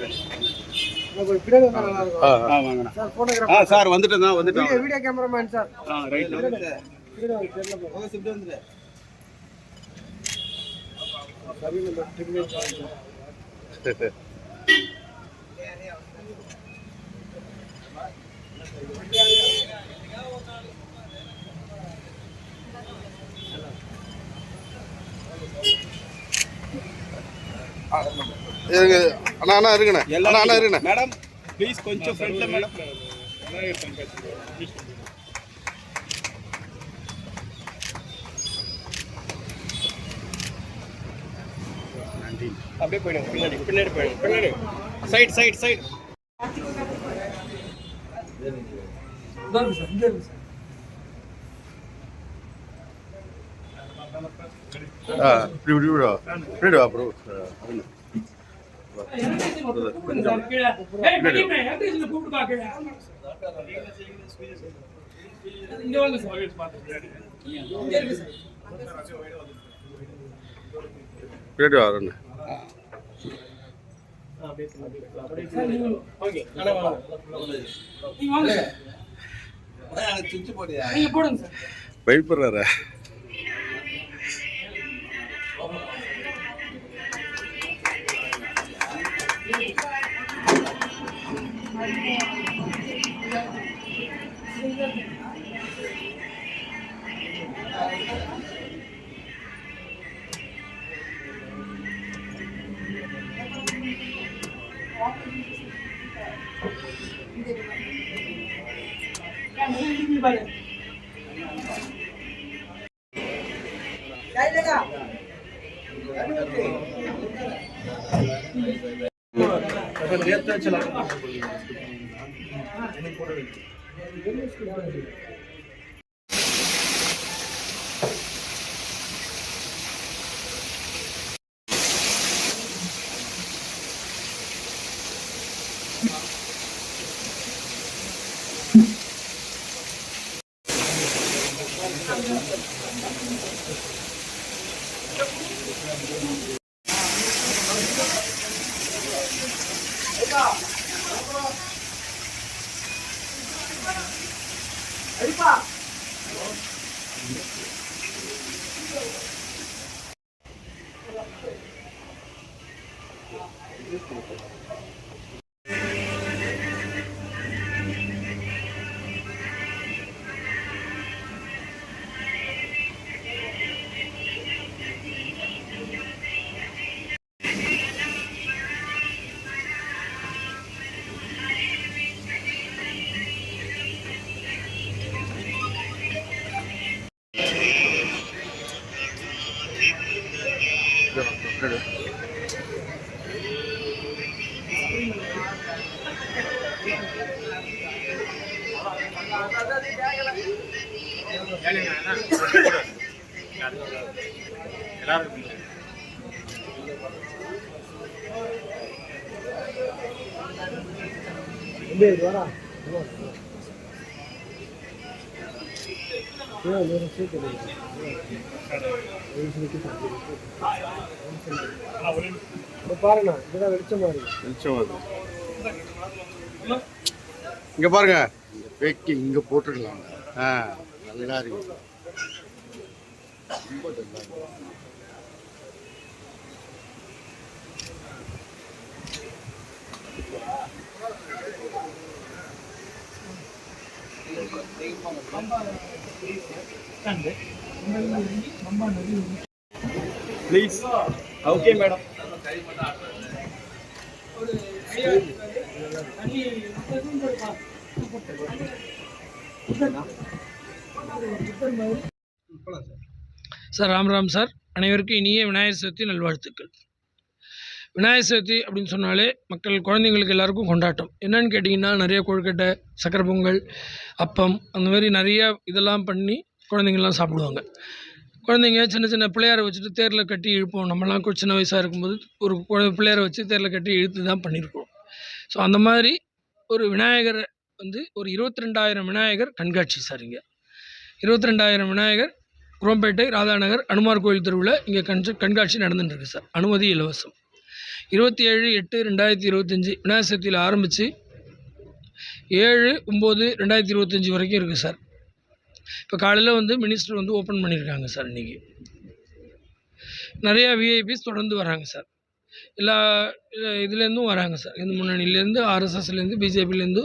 ஆ sir ஆ. Photographer sir வந்துட்டேன் தான் வந்துட்டேன். Video video cameraman sir. ஆ ரைட் பின்னாடி அண்ணா அண்ணா இருங்கண்ணே. அண்ணா அண்ணா இருங்கண்ணே. மேடம் ப்ளீஸ் கொஞ்சம் ஃப்ரண்ட்ல மேடம். அப்படியே போயிடுங்க பின்னாடி பின்னாடி போயிடுங்க பின்னாடி. Side side side. ஆ இப்படி இப்படி இப்படி வா. ப்ரோ ஓகே அண்ணா வாங்க இருக்கு? இருக்கு? ஒரு ছিলাম நிக்க சொல்லு. வரா பாருண்ணா இதுதான் வெளிச்சமா இருக்கு வெளிச்சம் அது இங்க பாருங்க. வெக்கி இங்க போட்டுக்கலாம். ஆ நல்லா இருக்கு ரொம்ப நல்லா இருக்கு. Please okay madam sir Ram Ram sir. அனைவருக்கும் இனிய விநாயகர் சதுர்த்தி நல்வாழ்த்துக்கள். விநாயகர் சதுர்த்தி அப்படின்னு சொன்னாலே மக்கள் குழந்தைங்களுக்கு எல்லாருக்கும் கொண்டாட்டம். என்னன்னு கேட்டிங்கன்னா நிறைய கொழுக்கட்டை சக்கரை பொங்கல் அப்பம் அந்த மாதிரி நிறைய இதெல்லாம் பண்ணி குழந்தைங்கள்லாம் சாப்பிடுவாங்க. குழந்தைங்க சின்ன சின்ன பிள்ளையாரை வச்சுட்டு தேரில் கட்டி இழுப்போம். நம்மலாம் சின்ன வயசாக இருக்கும்போது ஒரு குழ- பிள்ளையாரை வச்சு தேரில் கட்டி இழுத்து தான் பண்ணியிருக்கோம். ஸோ அந்த மாதிரி ஒரு விநாயகர் வந்து ஒரு இருபத்தி ரெண்டாயிரம் விநாயகர் கண்காட்சி சார் இங்கே. இருபத்தி ரெண்டாயிரம் விநாயகர் குரோம்பேட்டை ராதாநகர் அனுமார் கோயில் தெருவில் இங்கே கண் கண்காட்சி நடந்துட்டுருக்கு சார். அனுமதி இலவசம். இருபத்தி ஏழு எட்டு ரெண்டாயிரத்தி இருபத்தஞ்சி விநாயகர் சதுர்த்தியில் ஆரம்பித்து ஏழு ஒம்பது ரெண்டாயிரத்தி இருபத்தஞ்சி வரைக்கும் இருக்குது சார். இப்போ காலையில் வந்து மினிஸ்டர் வந்து ஓப்பன் பண்ணியிருக்காங்க சார் இன்றைக்கி நிறையா விஐபிஸ் தொடர்ந்து வராங்க சார். எல்லா இதுலேருந்தும் வராங்க சார். இந்து முன்னணியிலேருந்து ஆர்எஸ்எஸ்லேருந்து பிஜேபிலேருந்து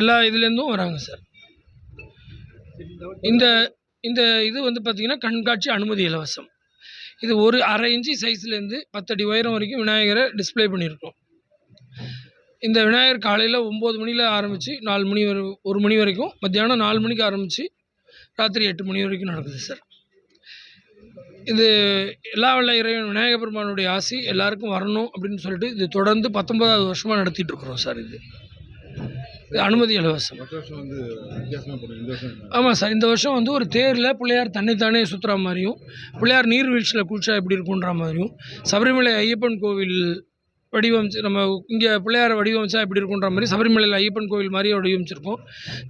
எல்லா இதுலேருந்தும் வராங்க சார். இந்த இந்த இது வந்து பார்த்திங்கன்னா கண்காட்சி அனுமதி இலவசம். இது ஒரு அரை இன்ச்சு சைஸ்லேருந்து பத்தடி உயரம் வரைக்கும் விநாயகரை டிஸ்ப்ளே பண்ணியிருக்கோம். இந்த விநாயகர் காலையில் ஒம்பது மணியில் ஆரம்பித்து நாலு மணி வரை ஒரு மணி வரைக்கும் மத்தியானம் நாலு மணிக்கு ஆரம்பித்து ராத்திரி எட்டு மணி வரைக்கும் நடக்குது சார். இது எல்லா வல்ல இறைவன் விநாயகர் பெருமானுடைய ஆசி எல்லாருக்கும் வரணும் அப்படின்னு சொல்லிட்டு இது தொடர்ந்து பத்தொன்பதாவது வருஷமாக நடத்திட்டு இருக்கிறோம் சார் இது. அனுமதி இலவசம். ஆமாம் சார் இந்த வருஷம் வந்து ஒரு தேரில் பிள்ளையார் தன்னைத்தானே சுற்றுற மாதிரியும் பிள்ளையார் நீர்வீழ்ச்சியில் குளிச்சா எப்படி இருக்குன்ற மாதிரியும் சபரிமலை ஐயப்பன் கோவில் வடிவமைச்சு நம்ம இங்கே பிள்ளையார் வடிவமைச்சா எப்படி இருக்குன்ற மாதிரி சபரிமலையில் ஐயப்பன் கோவில் மாதிரியே வடிவமைச்சிருக்கோம்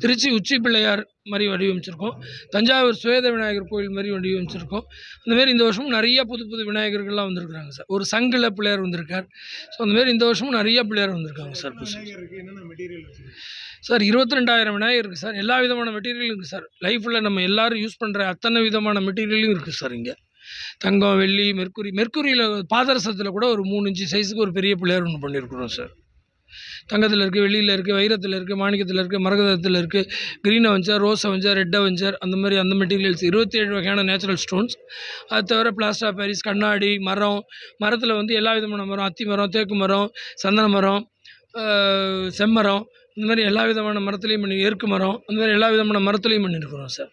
திருச்சி உச்சி பிள்ளையார் மாதிரி வடிவமைச்சிருக்கோம். தஞ்சாவூர் சுவேத விநாயகர் கோவில் மாதிரி வடிவமைச்சிருக்கோம். அந்த மாதிரி இந்த வருஷமும் நிறைய புது புது விநாயகர்கள்லாம் வந்திருக்கிறாங்க சார். ஒரு சங்கில் பிள்ளையார் வந்திருக்கார். ஸோ அந்தமாரி இந்த வருஷமும் நிறைய பிள்ளையார் வந்திருக்காங்க சார் சார் இருபத்தி ரெண்டாயிரம் விநாயகர் இருக்குது சார். எல்லா விதமான மெட்டீரியலும் இருக்குது சார். லைஃப்பில் நம்ம எல்லாரும் யூஸ் பண்ணுற அத்தனை விதமான மெட்டீரியலும் இருக்குது சார் இங்கே. தங்கம் வெள்ளி மெர்க்குரி மெர்க்குரியில் பாதரசத்தில் கூட ஒரு மூணு இன்ச்சு சைஸுக்கு ஒரு பெரிய பிள்ளையார் ஒன்று பண்ணியிருக்கிறோம் சார் தங்கத்தில் இருக்குது வெள்ளியில் இருக்குது வைரத்தில் இருக்குது மாணிக்கத்தில் இருக்குது மரகதத்தில் இருக்குது green avenger rose avenger red avenger அந்த மாதிரி அந்த மெட்டீரியல்ஸ் இருபத்தி ஏழு வகையான நேச்சுரல் ஸ்டோன்ஸ் அது தவிர பிளாஸ்டர் பேரிஸ் கண்ணாடி மரம். மரத்தில் வந்து எல்லா விதமான மரம். அத்தி மரம் தேக்கு மரம் சந்தன மரம் செம்மரம். இந்த மாதிரி எல்லா விதமான மரத்துலேயும் பண்ணி எருக்கு மரம். அந்த மாதிரி எல்லா விதமான மரத்துலேயும் பண்ணியிருக்கிறோம் சார்